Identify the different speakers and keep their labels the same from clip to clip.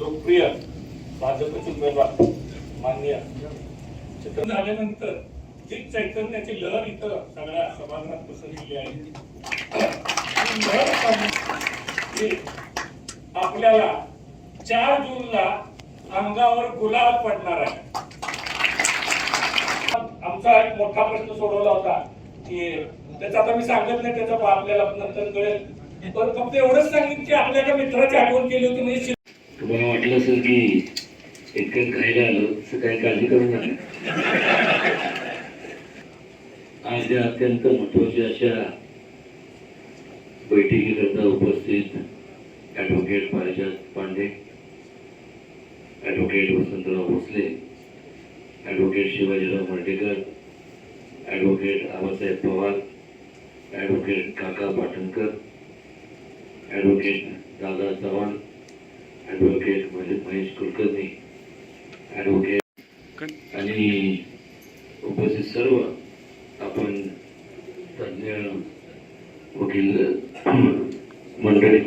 Speaker 1: लोकप्रिय भाजपचे उमेदवार मान्य चित्र झाल्यानंतर एक चैतन्याची लहर इथं सगळ्या समाजात पसरलेली आहे आपल्याला चार जूनला अंगावर गुलाब पडणार आहे. आमचा एक मोठा प्रश्न सोडवला होता की त्याचा आता मी सांगत नाही त्याचा आपल्याला नंतर कळेल. पण फक्त एवढंच सांगितलं की आपल्या एका मित्राची आठवण केली होती म्हणजे
Speaker 2: तुम्हाला वाटलं असेल की इतकं खायला आलो असं काही काळजी करू नका. आज या अत्यंत महत्त्वाच्या अशा बैठकीकरता उपस्थित advocate Parijat Pande advocate Vasantrao Bhosale advocate Shivajirao Mardekar advocate Abasaheb Pawar advocate Kaka Patankar advocate Dada Chavan advocate Mahesh Mahesh Kulkarni advocate आणि उपस्थित सर्व आपण तज्ज्ञ वकील मंडळी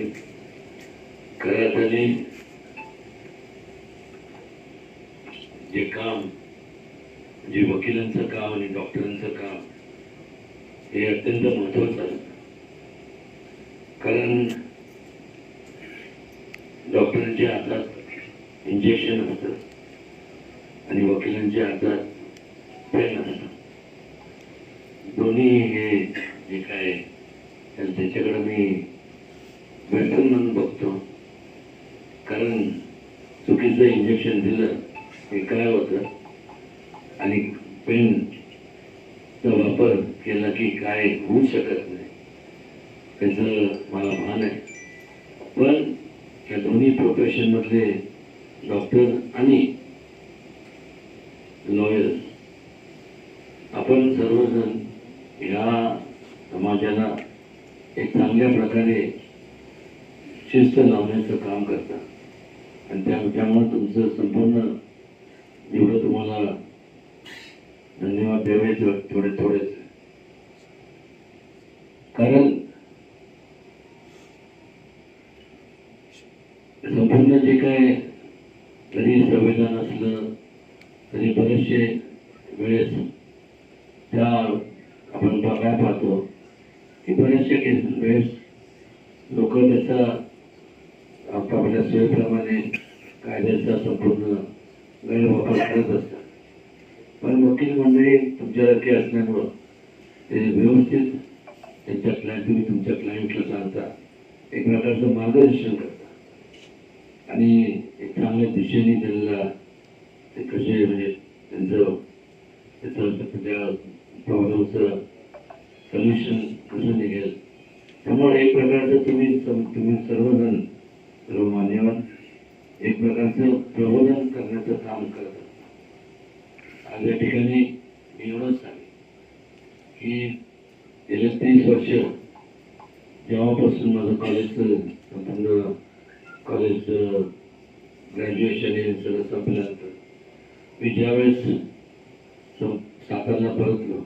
Speaker 2: खऱ्या अर्थाने जे काम जे वकिलांचं काम आणि डॉक्टरांचं काम हे अत्यंत महत्वाचं असतं कारण डॉक्टरांच्या हातात इंजेक्शन असतं आणि वकिलांच्या हातात पेन असतं दोन्ही हे जे काय तर त्याच्याकडे मी वेलकम म्हणून बघतो. कारण चुकीचं इंजेक्शन दिलं हे काय होतं? आणि पेनचा वापर केला की काय होऊ शकत नाही. त्याचं मला भान आहे. पण या दोन्ही प्रोफेशनमधले डॉक्टर आणि लॉयर आपण सर्वजण या समाजाला एक चांगल्या प्रकारे शिस्त लावण्याचं काम करता. आणि त्या त्यामुळे तुमचं संपूर्ण जेवढं तुम्हाला धन्यवाद द्यावे थोडे थोडेच. कारण संपूर्ण जे काय तरी संविधान असलं तरी बरेचसे वेळेस त्या आपण बघायला पाहतो की बऱ्याचशा वेळेस लोक त्याचा आपापल्या सोयीप्रमाणे कायद्याचा संपूर्ण गैरवापर करत असतात. पण वकील मंडळी तुमच्यासारखी असल्यामुळं ते व्यवस्थित त्यांच्या क्लायंट तुम्ही तुमच्या क्लायंटला सांगता. एक प्रकारचं मार्गदर्शन करतात. आणि एक चांगल्या दिशेने त्यांना ते कसे म्हणजे त्यांचं त्याचं त्या प्रॉब्लेमचं सोल्युशन कसं निघेल? त्यामुळे एक प्रकारचं तुम्ही तुम्ही सर्वजण सर्व मान्यवर एक प्रकारचं प्रबोधन करण्याचं काम करतात आज या ठिकाणी मी एवढंच सांगेन की गेल्या तीस वर्ष जेव्हापासून माझं कॉलेजचं संपूर्ण कॉलेज ग्रॅज्युएशन हे सगळं संपल्यानंतर. मी ज्यावेळेस सं- सातारला परतलो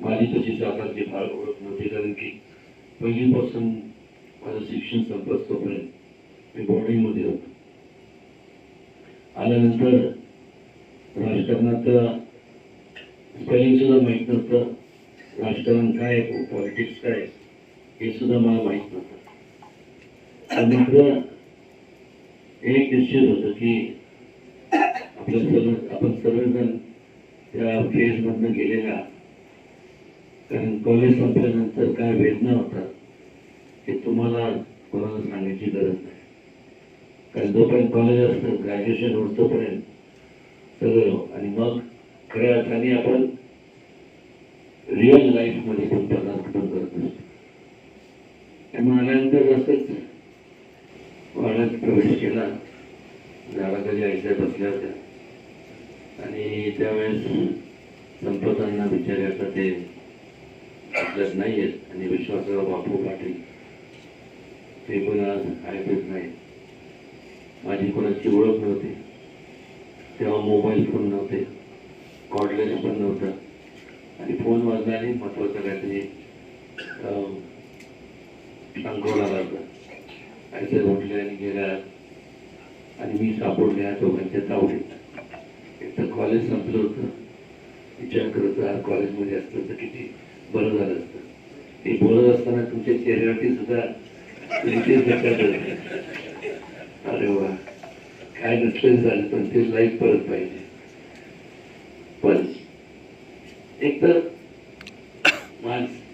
Speaker 2: माझी तशी सातारची फार ओळख नव्हती कारण की पहिलीपासून माझं शिक्षण संपत तोपर्यंत मी बॉर्डिंगमध्ये होतो. आल्यानंतर राजकारणात स्पेलिंग सुद्धा माहीत नव्हतं. राजकारण काय पॉलिटिक्स काय हे सुद्धा मला माहीत नव्हतं. मित्र एक निश्चित होतं की आपल्या सर्व आपण सर्वजण त्या फेजमधनं गेलेला कारण कॉलेज संपल्यानंतर काय वेदना होतात हे तुम्हाला कोणाला सांगायची गरज नाही. कारण जोपर्यंत कॉलेज असतं ग्रॅज्युएशन होत सगळं हो. आणि मग खऱ्या अर्थाने आपण रिअल लाईफमध्ये पण पदार्पण करत असतो. त्यामुळे आल्यानंतर असंच वाड्यात प्रवेश केला झाडाखाली आईच्या बसल्या होत्या. आणि त्यावेळेस संपतांना बिचारे आता ते आपल्यात नाही आहेत आणि विश्वासराव बापू पाटील ते पण आज ऐकत नाही माझी कोणाची ओळख नव्हती. तेव्हा मोबाईल फोन नव्हते. कॉर्डलेस पण नव्हतं. आणि फोन वाजल्याने महत्त्वाचं काहीतरी अं, अंगोला लागला आणि ते उठले आणि गेल्या आणि मी सापडले या दोघांच्या तावडीत. एक तर कॉलेज संपलं होतं. विचार करत आज कॉलेजमध्ये असतं तर किती बरं झालं असतं. ते बोलत असताना तुमच्या चेहऱ्यावरती सुद्धा रितेश अरे वा काय नसलं झालं पण ते लाईफ परत पाहिजे. पण एक तर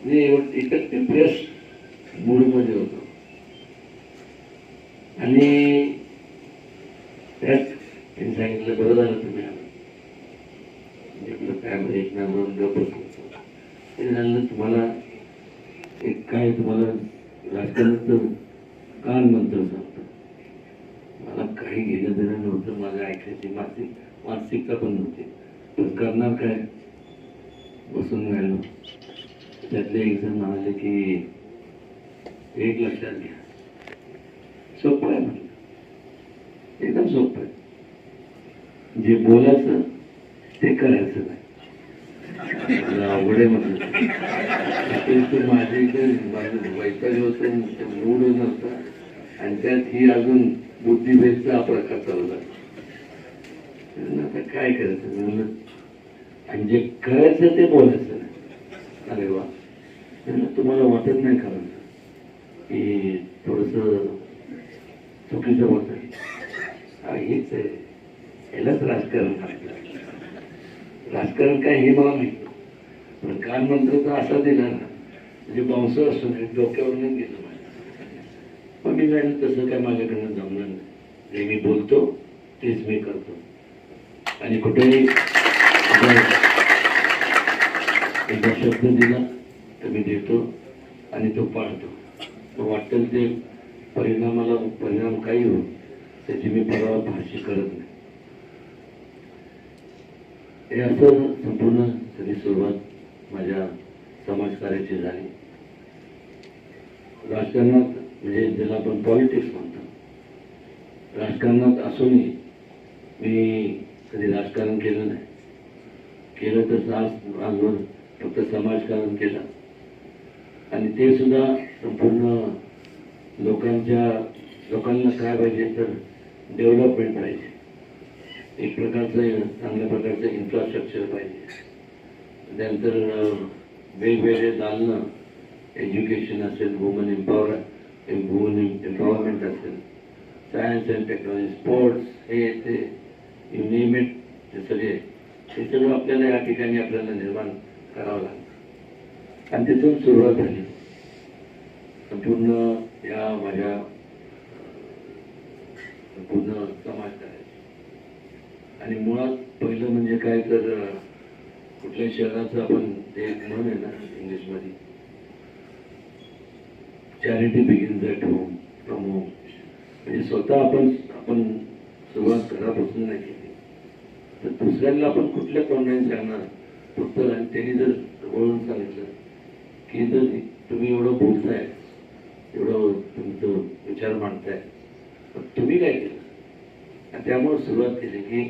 Speaker 2: मी एकच डिप्रेस मूडमध्ये होतो. आणि त्यात त्यांनी सांगितलं बरं झालं तुम्ही आलं. म्हणजे आपलं म्हणजे एक नावावर गप्प ते झालं तुम्हाला एक काय तुम्हाला राजकारणाचं कान मंत्र सांगतो. मला काही घेणं देणं नव्हतं माझ्या ऐकायची मानसिक मानसिकता पण नव्हती. पण करणार काय? बसून राहिलो. त्यातले एक जण म्हणाले की एक लक्षात घ्या सोपं आहे म्हणलं एकदम सोपं आहे जे बोलायचं ते करायचं नाही. मला अवघड आहे म्हटलं माझी तर माझे इथे माझं वैताग होतं मूड नव्हता. आणि त्यात ही अजून बुद्धिभेदचा प्रकार चालू झाला. आता काय करायचं? म्हणलं आणि जे करायचं ते बोलायचं नाही. अरे वा. तुम्हाला वाटत नाही का की थोडस चुकीचं वाटत हेच आहे. यालाच राजकारण राजकारण काय हे मला माहीत पण कान म्हणतो तर असा दिला ना म्हणजे बांस असतो डोक्यावरून गेलं माझ्या. मग मी जाईल तसं काय माझ्याकडनं जमणार नाही. जे मी बोलतो तेच मी करतो. आणि कुठेही एकदा- शब्द दिला तर मी देतो आणि तो पाळतो. वाटतं वाटेल ते परिणामाला परिणाम काही होईल त्याची मी परवा भाषी करत नाही. हे असं संपूर्ण सगळी सुरुवात माझ्या समाजकार्याची झाली. राजकारणात म्हणजे ज्याला आपण पॉलिटिक्स म्हणतो राजकारणात असूनही मी कधी राजकारण केलं नाही. केलं तर आज आजवर फक्त समाजकारण केलं. आणि ते सुद्धा संपूर्ण लोकांच्या लोकांना काय पाहिजे तर डेव्हलपमेंट पाहिजे. एक प्रकारचं चांगल्या प्रकारचं इन्फ्रास्ट्रक्चर पाहिजे. त्यानंतर वेगवेगळे दालनं एज्युकेशन असेल वुमन एम्पॉवर वुमन एम्पॉवरमेंट असेल सायन्स अँड टेक्नॉलॉजी स्पोर्ट्स हे ते यू नेम इट हे सगळे. हे सगळं आपल्याला या ठिकाणी आपल्याला निर्माण करावं लागतं. आणि तिथून सुरुवात झाली. संपूर्ण या माझ्या पूर्ण समाज करायचा. आणि मुळात पहिलं म्हणजे काय तर अं, कुठल्या शहराचं आपण ते एक म्हण आहे ना इंग्लिशमध्ये charity begins at home from home म्हणजे स्वतः आपण आपण सुरुवात घरापासून नाही केली. तर दुसऱ्यांना आपण कुठल्या तोंडाने सांगणार? फक्त आणि त्यांनी जर वळून सांगितलं की जर तुम्ही एवढं बोलताय एवढं तुमचं विचार मांडताय पण तुम्ही काय केलं? आणि त्यामुळे सुरुवात केली की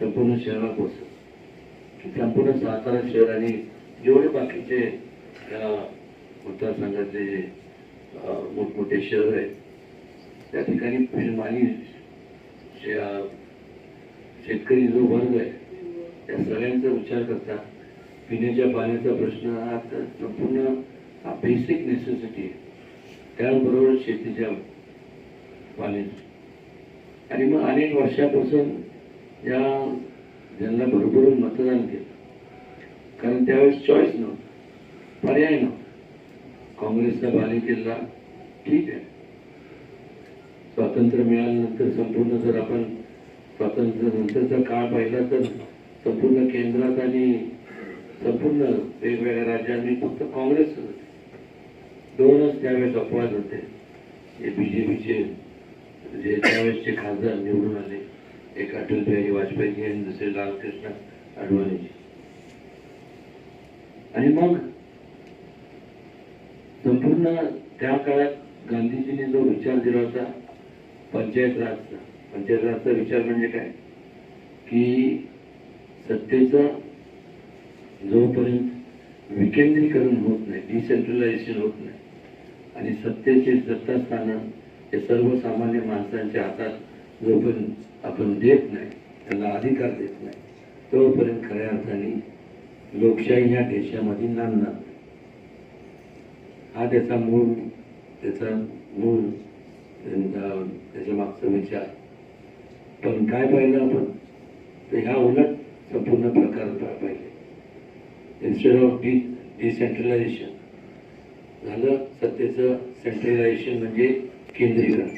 Speaker 2: संपूर्ण शहरात पोचलं की संपूर्ण सातारा शहर आणि जेवढे बाकीचे या मतदारसंघाचे जे मोठमोठे शहर आहेत त्या ठिकाणी फिल्मानी शे- शेतकरी जो वर्ग आहे त्या सगळ्यांचा विचार करता पिण्याच्या पाण्याचा प्रश्न हा तर संपूर्ण हा बेसिक नेसेसिटी आहे. त्याचबरोबर शेतीच्या पाणी आणि मग अनेक वर्षापासून या ज्यांना भरभरून मतदान केलं. कारण त्यावेळेस चॉईस नव्हतं. पर्याय नव्हता. काँग्रेसचा बालेकिल्ला ठीक आहे. स्वातंत्र्य मिळाल्यानंतर संपूर्ण जर आपण स्वातंत्र्य नंतरचा काळ पाहिला तर संपूर्ण केंद्रात आणि संपूर्ण वेगवेगळ्या राज्यांनी फक्त काँग्रेस दोनच त्यावेळेस अपवाद होते. हे बीजेपीचे जे म्हणजे त्यावेळेसचे खासदार निवडून आले एक अटल बिहारी वाजपेयी आणि दुसरे लालकृष्ण अडवाणीजी. आणि मग संपूर्ण त्या काळात गांधीजींनी जो विचार दिला होता पंचायत राजचा पंचायत राजचा विचार म्हणजे काय? की सत्तेचा जोपर्यंत विकेंद्रीकरण होत नाही डिसेंट्रलायझेशन होत नाही आणि सत्तेची सत्तास्थानं हे सर्वसामान्य माणसांच्या हातात जोपर्यंत आपण देत नाही त्याला अधिकार देत नाही. तोपर्यंत खऱ्या अर्थाने लोकशाही ह्या देशामध्ये नांदणार हा त्याचा मूळ त्याचा मूळ त्यांचा- त्याच्या मागचा विचार. पण काय पाहिलं आपण? तर ह्या उलट संपूर्ण प्रकार पाहिजे. इन्स्टेड ऑफ डी डिसेंट्रलायझेशन झालं सत्तेचं सेंट्रलायझेशन म्हणजे केंद्रीकरण.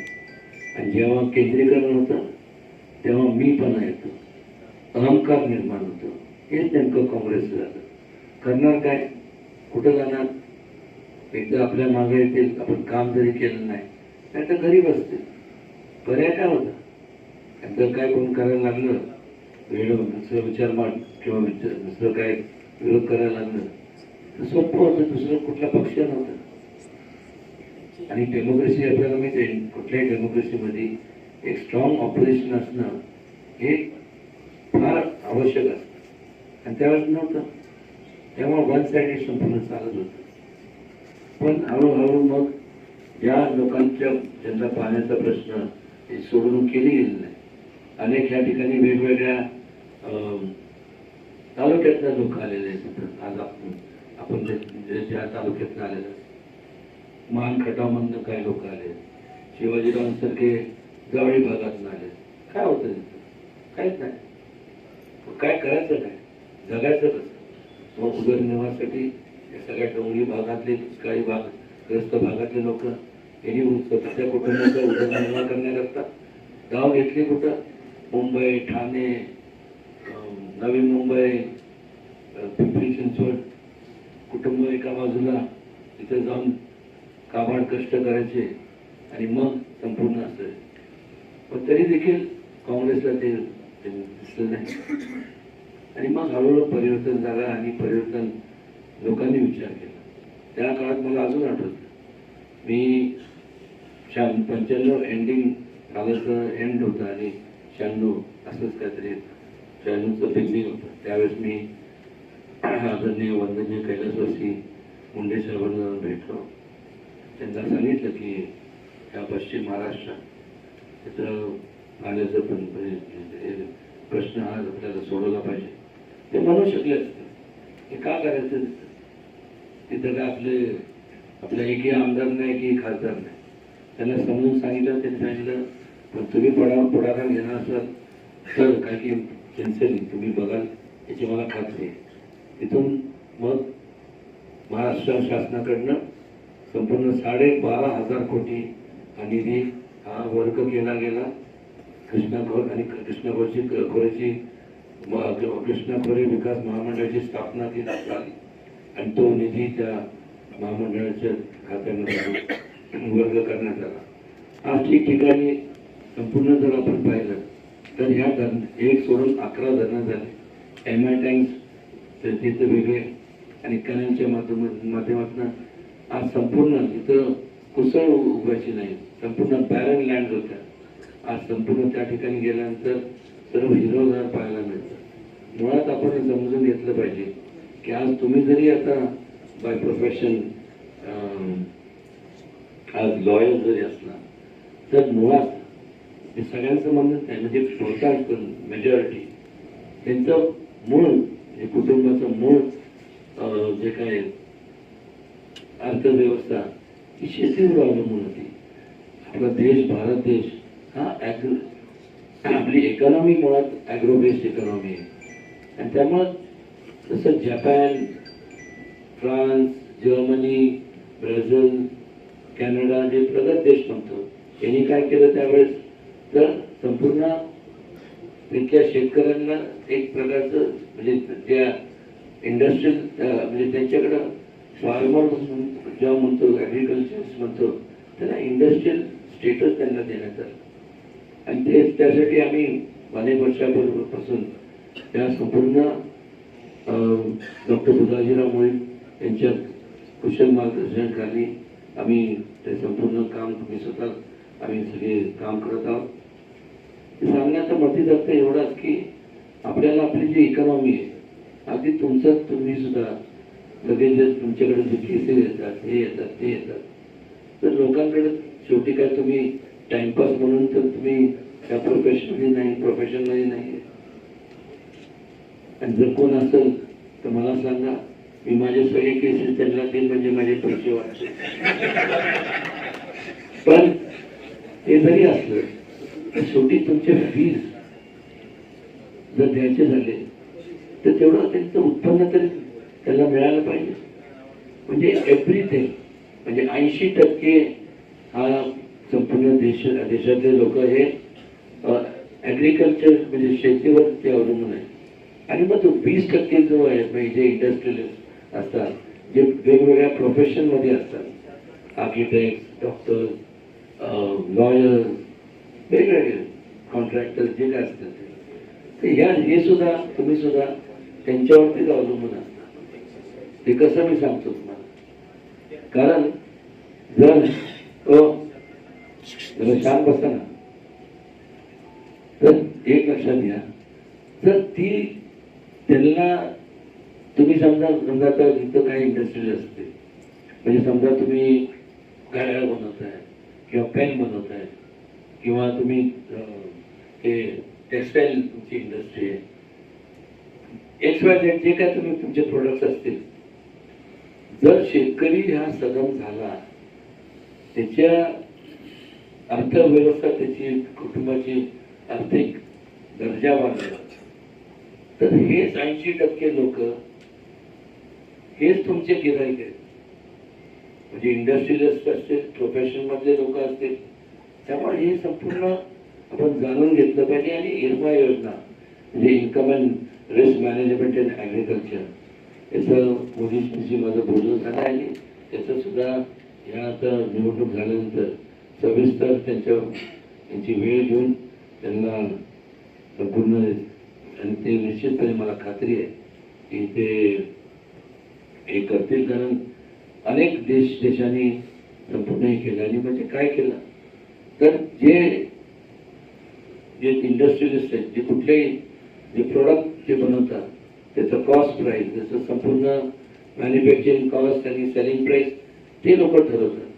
Speaker 2: आणि जेव्हा केंद्रीकरण होतं तेव्हा मी पण येतो अहंकार निर्माण होतो. हेच नेमकं काँग्रेसचं झालं. करणार काय? कुठं जाणार? एकदा आपल्या मागे येतील. आपण काम जरी केलं नाही नाही तर घरी बसते पर्याय काय होता? एकदा काय कोण करायला लागलं? वेळ दुसरं विचार मांड किंवा विचार दुसरं काय विरोध करायला लागलं? तर सोपं होतं. दुसरं कुठला पक्ष नव्हता. आणि डेमोक्रेसी आपल्याला माहिती आहे कुठल्याही डेमोक्रेसीमध्ये एक स्ट्रॉंग ऑपरेशन असणं हे फार आवश्यक असतं. आणि त्यावेळेस नव्हतं. तेव्हा वन साईड संपूर्ण चालत होतं. पण हळूहळू मग या लोकांच्या ज्यांना पाण्याचा प्रश्न हे सोडवणूक केली गेली नाही. अनेक या ठिकाणी वेगवेगळ्या अं, लोक आलेले आहेत. आज आपण आपण ज्या तालुक्यातनं आलेलं आहे. मान खटावमधनं काही लोक आले? शिवाजीरावांसारखे जवळी भागातून आले काय होतं काहीच नाही. काय करायचं काय? जगायचं कसं? मग उदरनिर्वाहासाठी या सगळ्या डोंगरी भागातले दुष्काळी भाग ग्रस्त भागातले लोक यांनी स्वतःच्या कुटुंबाचा उदरनिर्वाह करण्याकरता गाव घेतली कुठं? मुंबई ठाणे नवी मुंबई पिंपरी चिंचवड कुटुंब एका बाजूला तिथे जाऊन काबाड कष्ट करायचे आणि मग संपूर्ण असं. पण तरी देखील काँग्रेसला ते दिसलं नाही. आणि मग हळूहळू परिवर्तन झालं आणि परिवर्तन लोकांनी विचार केला. त्या काळात मला अजून आठवतं. मी शहाण्णव पंच्याण्णव एंडिंग सालाचं एंड होतं आणि शहाण्णव असंच काहीतरी शहाण्णवचं बिगिनिंग होतं. त्यावेळेस मी आदरणीय वंदनीय कैलासवासी मुंडे साहेबांना भेटलो. त्यांना सांगितलं की ह्या पश्चिम महाराष्ट्रात तिथं पाण्याचं पण म्हणजे प्रश्न हा आपल्याला सोडवला पाहिजे. ते म्हणू शकले असतं. हे का करायचं तिथं? काय आपले आपल्या एकही आमदार नाही की खासदार नाही. त्यांना समजून सांगितलं त्यांनी सांगितलं पण तुम्ही पडा पुढाकार घेणार असाल तर काय की सिन्सिअरली तुम्ही बघाल याची मला खात्री आहे. तिथून मग महाराष्ट्र शासनाकडनं संपूर्ण साडेबारा हजार कोटी हा निधी हा वर्ग केला गेला. कृष्णा खोर आणि कृष्णा खोरची खोऱ्याची कृष्णा खोरे विकास महामंडळाची स्थापना ती झाली. आणि तो निधी त्या महामंडळाच्या खात्यामध्ये वर्ग करण्यात आला. आज ठिकठिकाणी संपूर्ण जर आपण पाहिलं तर ह्या धरण एक सोडून अकरा धरणं झाले. एम आय टँक्स तर तिथं वेगळे. आणि कॅनलच्या माध्यम माध्यमातून आज संपूर्ण तिथं कुसळ उभायची नाही संपूर्ण बॅरन लँड होत्या. आज संपूर्ण त्या ठिकाणी गेल्यानंतर सर्व हिरवगार पाहायला मिळतं. मुळात आपण हे समजून घेतलं पाहिजे की आज तुम्ही जरी आता बाय प्रोफेशन आज लॉयर जरी असला तर मुळात हे सगळ्यांचं म्हणणं नाही. म्हणजे बहुतांश मेजॉरिटी त्यांचं मूळ हे कुटुंबाचं मूळ जे काय अर्थव्यवस्था ही शेतीवर अवलंबून होती. आपला देश भारत देश हा ॲग्रो आपली इकॉनॉमी मुळात ॲग्रो बेस्ड इकॉनॉमी आहे. आणि त्यामुळं जसं Japan France Germany Brazil Canada जे प्रगत देश म्हणतो. यांनी काय केलं त्यावेळेस? तर संपूर्ण तिथल्या शेतकऱ्यांना एक प्रकारचं म्हणजे त्या इंडस्ट्रियल म्हणजे त्यांच्याकडं फार्मर जेव्हा म्हणतो ॲग्रिकल्चर्स म्हणतो त्यांना इंडस्ट्रियल स्टेटस त्यांना देण्यात आलं. आणि ते त्यासाठी आम्ही अनेक वर्षापूर्वीपासून त्या संपूर्ण डॉक्टर बुधाजीराव मोहित यांच्या कुशल मार्गदर्शनाखाली आम्ही ते संपूर्ण काम तुम्ही स्वतः आम्ही सगळे काम करत आहोत. सांगण्याचा मतीच अर्थ एवढाच की आपल्याला आपली जी इकॉनॉमी आहे अगदी तुमचं तुम्ही सुद्धा लगेच तुमच्याकडे दुःखी केसेस येतात हे येतात ते येतात. तर लोकांकडे शेवटी काय तुम्ही टाइमपास म्हणून तर तुम्ही त्या प्रोफेशनली नाही प्रोफेशनली नाही आणि जर कोण असेल तर मला सांगा मी माझे सगळे केसेस त्यांना देईन म्हणजे माझे पैसे वाचले. पण ते जरी असलं तर शेवटी तुमचे फीज जर द्यायचे झाले तर तेवढं त्यांचं उत्पन्न तरी त्याला मिळालं पाहिजे. म्हणजे एव्हरीथिंग म्हणजे ऐंशी टक्के हा संपूर्ण देश देशातले लोक हे ॲग्रिकल्चर म्हणजे शेतीवर ते अवलंबून आहे आणि मग तो वीस टक्के जो आहे म्हणजे जे इंडस्ट्रियलिस्ट असतात जे वेगवेगळ्या प्रोफेशनमध्ये असतात आर्किटेक्ट डॉक्टर लॉयर वेगवेगळे कॉन्ट्रॅक्टर जे काय असतात ते. या ह्या हे सुद्धा तुम्ही सुद्धा त्यांच्यावरतीच अवलंबून आहात. ते कसं मी सांगतो तुम्हाला? कारण जर शांत बसा ना. तर एक लक्षात घ्या. तर ती त्यांना तुम्ही समजा समजा तर इथं काही इंडस्ट्रीज असते म्हणजे समजा तुम्ही घड्याळ बनवताय किंवा पेन बनवताय किंवा तुम्ही हे टेक्सटाईल तुमची इंडस्ट्री आहे. एक्स वाय झेड जे काय तुम्ही तुमचे प्रोडक्ट्स असतील जर शेतकरी हा सदन झाला त्याच्या अर्थव्यवस्था त्याची कुटुंबाची आर्थिक दर्जा वाढला तर हेच ऐंशी टक्के लोक हेच तुमचे गिराईक आहेत. म्हणजे इंडस्ट्रियलिस्ट असतील प्रोफेशन मधले लोक असतील त्यामुळे हे संपूर्ण आपण जाणून घेतलं पाहिजे. आणि इरमा योजना म्हणजे income and risk management and agriculture त्याचं मोदींशी माझं बोलणं झालं आहे त्याचं सुद्धा या आता निवडणूक झाल्यानंतर सविस्तर त्यांच्या त्यांची वेळ घेऊन त्यांना संपूर्ण आणि ते निश्चितपणे मला खात्री आहे की ते हे करतील. कारण अनेक देश देशांनी संपूर्ण हे केलं आणि म्हणजे काय केलं? तर जे जे इंडस्ट्रियलिस्ट आहेत जे कुठलेही जे प्रोडक्ट जे बनवतात त्याचं कॉस्ट प्राईस त्याचं संपूर्ण मॅन्युफॅक्चरिंग कॉस्ट आणि सेलिंग प्राईस ते लोक ठरवतात.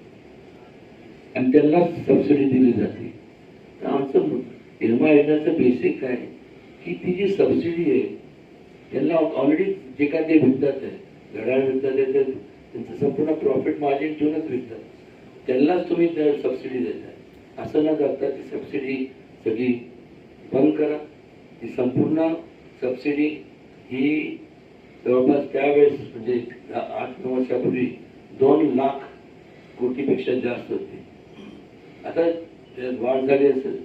Speaker 2: आणि त्यांनाच सबसिडी दिली जाते. तर आमचं निर्मा योजनेचं बेसिक काय? आहे की ती जी सबसिडी आहे त्यांना ऑलरेडी जे काय ते विकतात आहे घड्याळ विकतात आहे त्यांचं संपूर्ण प्रॉफिट मार्जिन ठेवूनच विकतात त्यांनाच तुम्ही सबसिडी देता. असं न करता ती सबसिडी सगळी बंद करा. ती संपूर्ण सबसिडी ही जवळपास त्यावेळेस म्हणजे आठ नऊ वर्षापूर्वी दोन लाख कोटीपेक्षा जास्त होती. आता त्यात वाढ झाली असेल.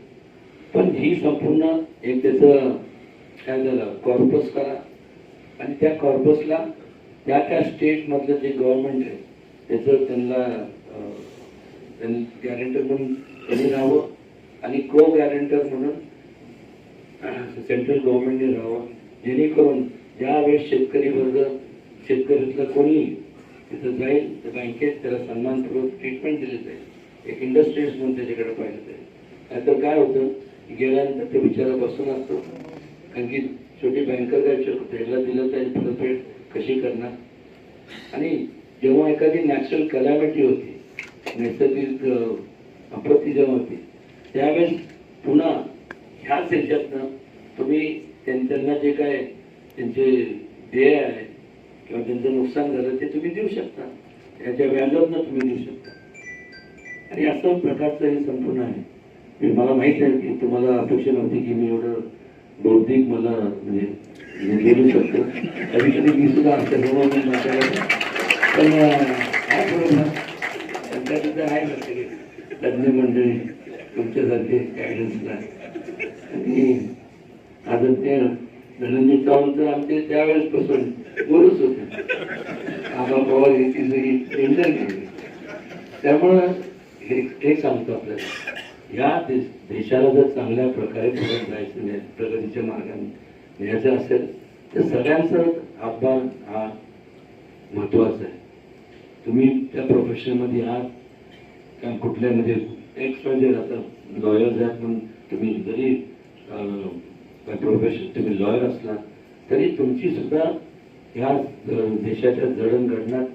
Speaker 2: पण ही संपूर्ण एक त्याचं काय झालं कॉर्पस करा. आणि त्या कॉर्पसला त्या त्या स्टेटमधलं जे गव्हर्नमेंट आहे त्याचं त्यांना गॅरेंटर म्हणून त्यांनी राहावं. आणि को गॅरेंटर म्हणून सेंट्रल गव्हर्नमेंटने राहावं. जेणेकरून ज्यावेळेस शेतकरी वर्ग शेतकरीतलं कोणी तिथं जाईल तर बँकेत त्याला सन्मानपूर्वक ट्रीटमेंट दिली जाईल. एक इंडस्ट्रीज म्हणून त्याच्याकडे पाहिलं जाईल. नाहीतर काय होतं गेल्यानंतर ते बिचारा बसून असतो कारण की छोटी बँकर काय त्याला दिलं तर परतफेड कशी करणार? आणि जेव्हा एखादी नॅचरल कलॅमिटी होती नैसर्गिक आपत्ती जेव्हा होती त्यावेळेस पुन्हा ह्याच ह्याच्यातनं तुम्ही त्यांना जे काय त्यांचे ध्येय आहे किंवा त्यांचं नुकसान झालं ते तुम्ही देऊ शकता. त्याच्या व्याजातनं तुम्ही देऊ शकता. आणि असं प्रकारचं हे संपूर्ण आहे. मला माहीत आहे की तुम्हाला अपेक्षा नव्हती की मी एवढं बौद्धिक मला म्हणजे लिहू बोलू शकतो. कधी कधी मी सुद्धा पण अं, काय आहे तज्ञ मंडळी तुमच्यासारखे गायडन्सला आणि आदरणीय धनंजय चव्हाण तर आमचे त्यावेळेसपासून बोलूच होते. आबा पवार याची सगळी केली. त्यामुळं हे हे सांगतो आपल्याला. या देश देशाला जर चांगल्या प्रकारे पुढे जायचं प्रगतीच्या मार्गाने न्यायचं असेल तर सगळ्यांचा हातभार हा महत्त्वाचा आहे. तुम्ही त्या प्रोफेशनमध्ये आहात कारण कुठल्या म्हणजे एक्स म्हणजे आता लॉयर्स आहेत म्हणून तुम्ही जरी प्रोफेशन तुम्ही लॉयर असला तरी तुमची सुद्धा ह्या देशाच्या जडणघडणात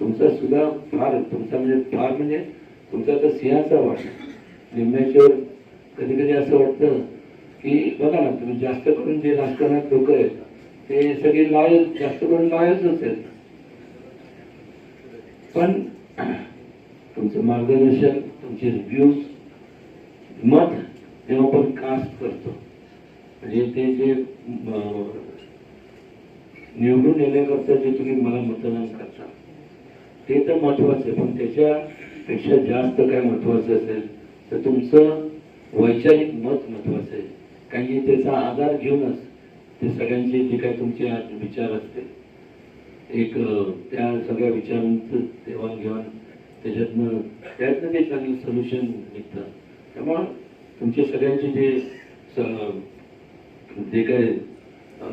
Speaker 2: तुमचा सुद्धा फार तुमचा म्हणजे फार म्हणजे तुमचा तर सिंहाचा वाट निम्म्याच्यावर कधी कधी असं वाटतं की बघा ना तुम्ही जास्त करून जे राजकारणात लोक आहेत ते सगळे लॉयल जास्त करून लॉयलच आहेत. पण तुमचं मार्गदर्शन तुमचे रिव्ह्यूज मत तेव्हा आपण कास्ट करतो. म्हणजे ते जे निवडून येण्याकरता जे तुम्ही मला मतदान करता ते तर महत्वाचं आहे. पण त्याच्यापेक्षा जास्त काय महत्वाचं असेल तर तुमचं वैचारिक मत महत्वाचं आहे. कारण की त्याचा आधार घेऊनच ते सगळ्यांचे जे काय तुमचे विचार असतील एक त्या सगळ्या विचारांचं देवाणघेवाण त्याच्यातनं त्यातनं ते चांगलं सोल्युशन निघतं. त्यामुळं तुमचे सगळ्यांचे जे जे काय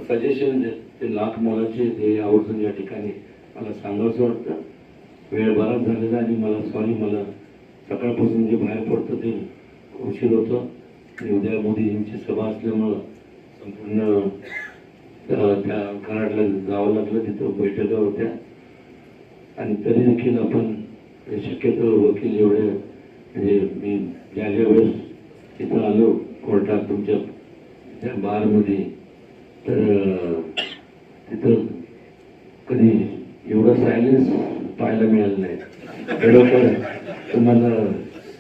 Speaker 2: सजेशन ते लाख मोलाचे ते आवर्जून या ठिकाणी मला सांगावंसं वाटतं. वेळ बराच झालेला आणि मला सॉरी मला सकाळपासून जे बाहेर पडतं ते उशीर होतं. आणि उद्या मोदीजींची सभा असल्यामुळं संपूर्ण त्या कराडला जावं लागलं तिथं बैठका होत्या. आणि तरी देखील आपण शक्यतो वकील एवढे म्हणजे मी ज्या ज्या वेळेस तिथं आलो कोर्टात तुमच्या त्या बारमध्ये. तर तिथं कधी एवढं सायलेन्स पाहायला मिळालं नाही. खरोखर तुम्हाला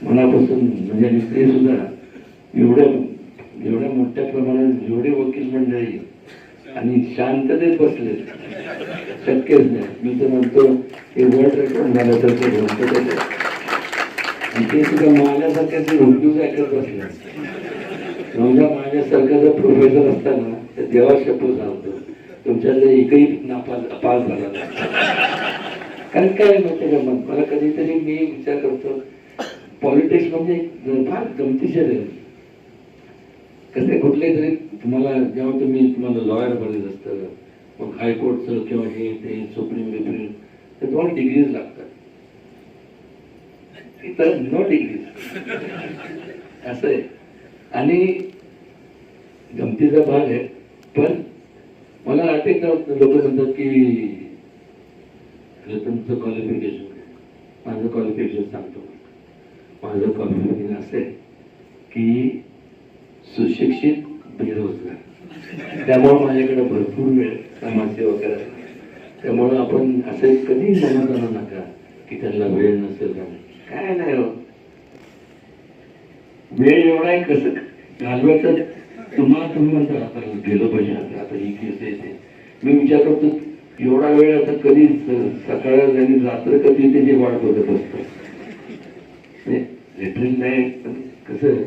Speaker 2: मनापासून म्हणजे आणि ते सुद्धा एवढ्या एवढ्या मोठ्या प्रमाणात जेवढे वकील मंडळी आणि शांततेत बसले शक्यच नाही. मी तर म्हणतो हे वर्ल्ड रेकॉर्ड तर म्हणतो त्याचं. आणि ते सुद्धा माझ्यासारख्या ते रुग्यूज ऐकत बसले. समजा माझ्यासारखा जर प्रोफेसर असताना तर देवा शपथ सांगतो तुमच्यातले एकही नापास पास झाला कारण काय माहिती का मग मला कधीतरी मी विचार करतो पॉलिटिक्स म्हणजे फार गमतीशीर आहे. कसं कुठले तरी तुम्हाला जेव्हा तुम्ही तुम्हाला लॉयर बनायचं असतं मग हायकोर्टचं किंवा हे ते सुप्रीम बिप्रीम तर तुम्हाला डिग्रीज लागतात. इथं नो डिग्रीज असं आहे. आणि गमतीचा भाग आहे. पण मला अनेकदा लोक म्हणतात की तुमचं क्वालिफिकेशन माझं क्वालिफिकेशन सांगतो. माझं क्वालिफिकेशन असेल की सुशिक्षित बेरोजगार. त्यामुळं माझ्याकडे भरपूर वेळ समाजसेवा करायला त्यामुळं आपण असं कधी मनात आणू नका की त्यांना वेळ नसेल का काय नाही हो. वेळ एवढा आहे कसं घालवायचं तुम्हाला तुम्ही म्हणता आता गेलं पाहिजे आता ही केस येते मी विचार करतो एवढा वेळ आता कधी सकाळ आणि रात्र कधी त्याची वाट बघत असतो? लिटरल म्हणजे नाही कसं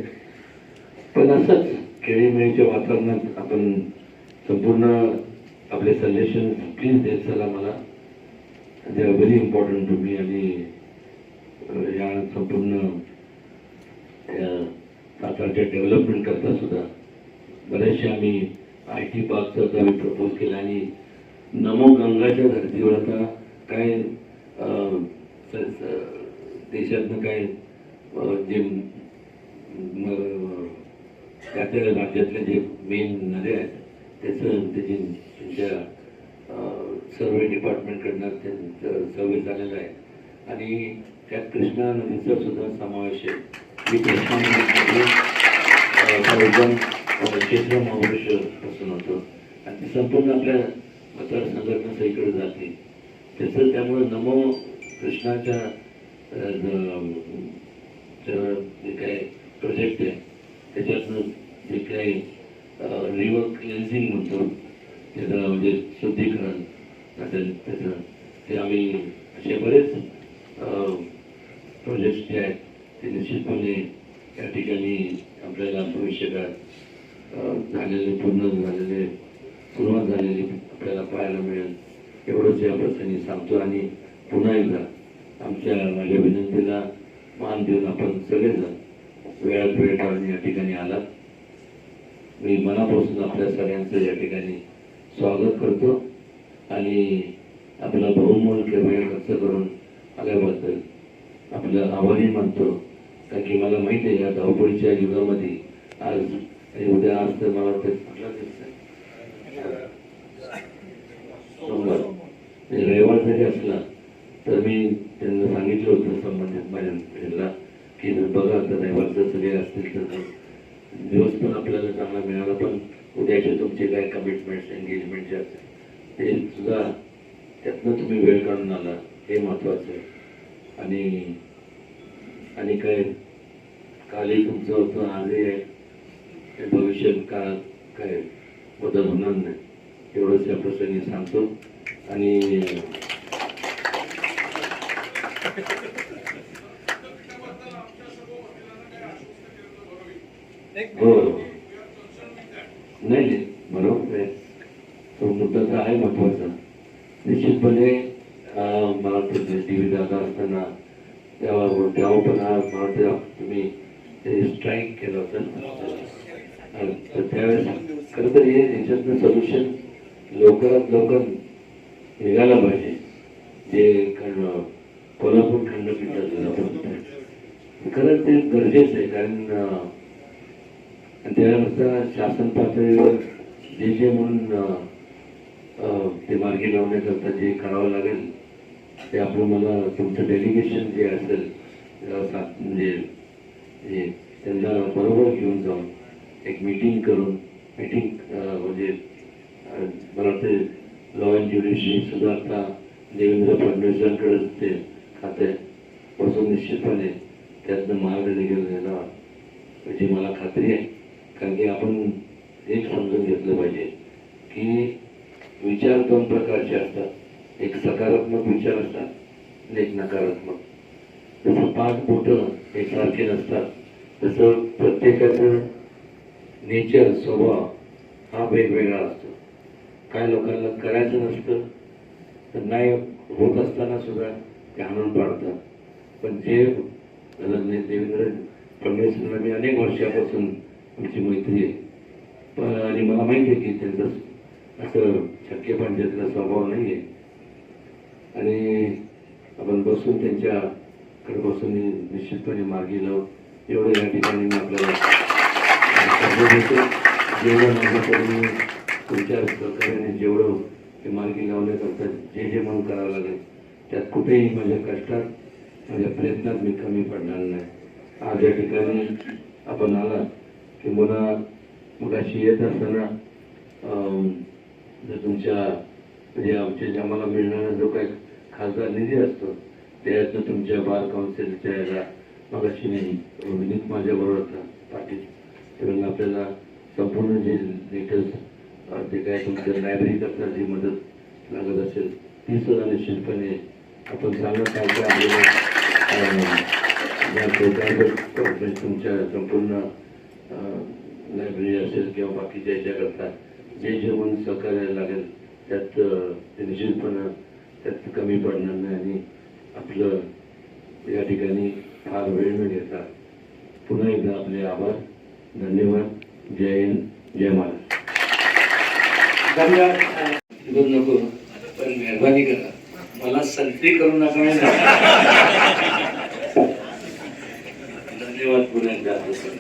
Speaker 2: पण असंच खेळीमेळीच्या वातावरणात आपण संपूर्ण आपले सजेशन प्लीज देत चला मला. They are very important to me आणि या संपूर्ण या सातारच्या डेव्हलपमेंट करता सुद्धा बरेचसे आम्ही आय टी पार्कचा आम्ही प्रपोज केला आणि नमो गंगाच्या धर्तीवर आता काय स- देशातनं काय जे त्या त्या राज्यातल्या जे मेन नद्या आहेत त्याचं त्याची त्यांच्या सर्वे डिपार्टमेंटकडनं त्यांचं सर्वे झालेला आहे. आणि त्यात कृष्णा नदीचा सुद्धा समावेश आहे. मी कृष्णा क्षेत्र महाबळेश्वर पासून होतो आणि संपूर्ण आपल्या मतदारसंघातनं सगळीकडे जाते त्याचं त्यामुळे नमो कृष्णाच्या जे काही प्रोजेक्ट आहे त्याच्यातनं जे काही रिवर क्लिन्झिंग म्हणतो त्याचं म्हणजे शुद्धीकरण त्याचं त्याचं ते आम्ही असे बरेच प्रोजेक्ट्स जे आहेत ते निश्चितपणे या ठिकाणी आपल्याला भविष्यकाळात झालेले पूर्ण झालेले सुरुवात झालेली आपल्याला पाहायला मिळेल. एवढंच या प्रसंगी सांगतो आणि पुन्हा एकदा आमच्या माझ्या विनंतीला मान देऊन आपण सगळेजण वेळात वेळ काढून या ठिकाणी आलात. मी मनापासून आपल्या सगळ्यांचं या ठिकाणी स्वागत करतो आणि आपला बहुमोल वेळ खर्च करून आल्याबद्दल आपलं आभारी मानतो. कारण की मला माहीत आहे या धावपळीच्या युगामध्ये आज आणि उद्या आज तर मला वाटतं कुठला सोमवार. म्हणजे रविवार जरी असला तर मी त्यांना सांगितलं होतं संबंधित माझ्या ह्याला की जर बघा तर रविवारचं सगळे असतील तर दिवस पण आपल्याला चांगला मिळाला पण उद्याचे तुमचे काय कमिटमेंट्स एंगेजमेंट जे असतील ते सुद्धा त्यातनं तुम्ही वेळ काढून आला. हे महत्वाचं आहे. आणि आणि काय कालही तुमचं होतं आजही आहे. ते भविष्य काळात काय बदल होणार नाही. एवढंच या प्रसंगी सांगतो. आणि हो. नाही नाही. बरोबर आहे. तो मुद्दा तर आहे महत्त्वाचा निश्चितपणे मला टी व्ही दादा असताना तेव्हा तेव्हा पण हा मला तुम्ही स्ट्राईक केलं होतं तर त्यावेळेस खरं तर हे याच्यातनं सोल्युशन लवकरात लवकर निघायला पाहिजे. जे खंड कोल्हापूर खंडपीठाचं आपण खरं खरंच ते गरजेचं आहे कारण अं, शासन पातळीवर जे जे म्हणून ते मार्गी लावण्याकरता जे करावं लागेल ते आपण मला तुमचं डेलिगेशन जे असेल म्हणजे म्हणजे हे त्यांना बरोबर घेऊन जाऊन एक मीटिंग करून मीटिंग म्हणजे मला वाटतं लॉ अँड ज्युडिशरी सुद्धा आता देवेंद्र फडणवीसांकडे ते खाते. पासून निश्चितपणे त्यातनं मार्ग निघेल येणार याची मला खात्री आहे. कारण की आपण एक समजून घेतलं पाहिजे की विचार दोन प्रकारचे असतात. एक सकारात्मक विचार असतात आणि एक नकारात्मक. जसं पाच बोटं एकसारखे नसतात. तसं प्रत्येकाचं नेचर स्वभाव हा वेगवेगळा असतो. काय लोकांना करायचं नसतं तर नाही होत असताना सुद्धा ते आणून पाडतात. पण जे देवेंद्र फडणवीसांना मी अनेक वर्षापासून आमची मैत्री आहे. पण आणि मला माहिती आहे की त्यांचं असं शक्य पंचायतला स्वभाव नाही आहे आणि आपण बसून त्यांच्या बसून निश्चितपणे मार्गी लावू एवढं या ठिकाणी मी आपल्याला जेवढं माझ्याकडून मी तुमच्या सहकार्याने जेवढं ते मार्गी लावण्याकरता जे जे म्हणून करावं लागेल त्यात कुठेही माझ्या कष्टात माझ्या प्रयत्नात मी कमी पडणार नाही. आज या ठिकाणी आपण आला की मुला मुलाशी येत असताना जर तुमच्या म्हणजे आमच्या जे मिळणारा जो काही खासदार निधी असतो त्याचं तुमच्या बार काउन्सिलच्या याला मगाशी नाही विनीत माझ्याबरोबर होता पाटील. त्यामुळे आपल्याला संपूर्ण जे लेटर्स जे काय तुमच्या लायब्ररीकरता जी मदत लागत असेल ती सुद्धा निश्चितपणे आपण चांगलं काय काय आपल्याला तुमच्या संपूर्ण लायब्ररी असेल किंवा बाकीच्या याच्याकरता जे जे म्हणून सहकार्य लागेल त्यात ते निश्चितपणे त्यात कमी पडणार नाही आणि आपलं या ठिकाणी फार वेळ न घेता पुन्हा एकदा आपले आभार धन्यवाद जय हिंद जय महाराष्ट्र.
Speaker 3: धन्यवाद. नको पण मेहरबानी करा. मला संत्री करू नका
Speaker 2: धन्यवाद पुन्हा एकदा
Speaker 4: बसा.